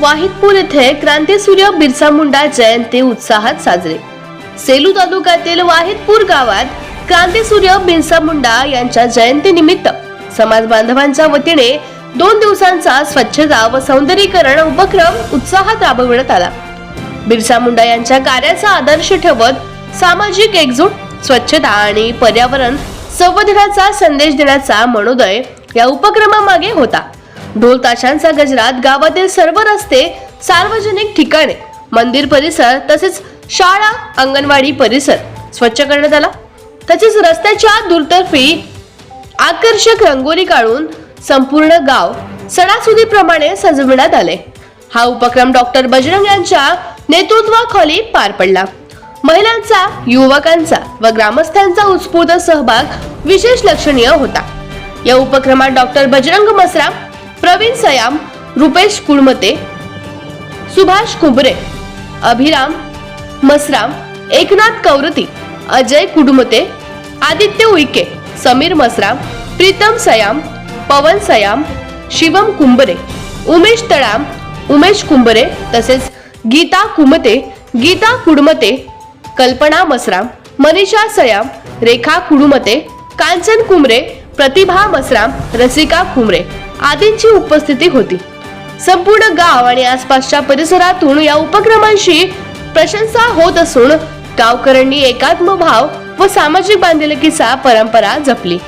वाहिदपूर येथे क्रांतीसूर्य बिरसा मुंडा जयंती उत्साहात साजरे. सेलू तालुक्यातील वाहितपूर गावात क्रांतीसूर्य बिरसा मुंडा यांच्या जयंतीनिमित्त समाज बांधवांच्या वतीने दोन दिवसांचा स्वच्छता व सौंदर्यीकरण उपक्रम उत्साहात राबविण्यात आला. बिरसा मुंडा यांच्या कार्याचा आदर्श ठेवत सामाजिक एकजूट स्वच्छता आणि पर्यावरण संवर्धनाचा संदेश देण्याचा मनोदय या उपक्रमामागे होता. ढोल ताशांचा गजरात गावातील सर्व रस्ते सार्वजनिक ठिकाणे मंदिर परिसर तसेच शाळा अंगणवाडी परिसर स्वच्छ करण्यात आला. तसेच रस्त्याच्या दुर्तर्फी आकर्षक रंगोली काढून संपूर्ण गाव सणासुदीप्रमाणे सजविण्यात आले. हा उपक्रम डॉक्टर बजरंग यांच्या नेतृत्वाखाली पार पडला. महिलांचा युवकांचा व ग्रामस्थांचा उत्स्फूर्त सहभाग विशेष लक्षणीय होता. या उपक्रमात डॉक्टर बजरंग मसराम प्रवीण सयाम रुपेश कुळमते सुभाष कुबरे अभिराम मसराम एकनाथ कौरती अजय कुडुमते आदित्य उईके समीर मसराम प्रीतम सयाम पवन सयाम शिवम कुंबरे उमेश तळाम उमेश कुंबरे तसेच गीता कुमते गीता कुडमते कल्पना मसराम मनीषा सयाम रेखा कुडुमते कांचन कुमरे प्रतिभा मसराम रसिका कुमरे आदींची उपस्थिती होती. संपूर्ण गाव आणि आसपासच्या परिसरातून या उपक्रमांशी प्रशंसा होत असून गावकऱ्यांनी एकात्म भाव व सामाजिक बांधिलकीचा परंपरा जपली.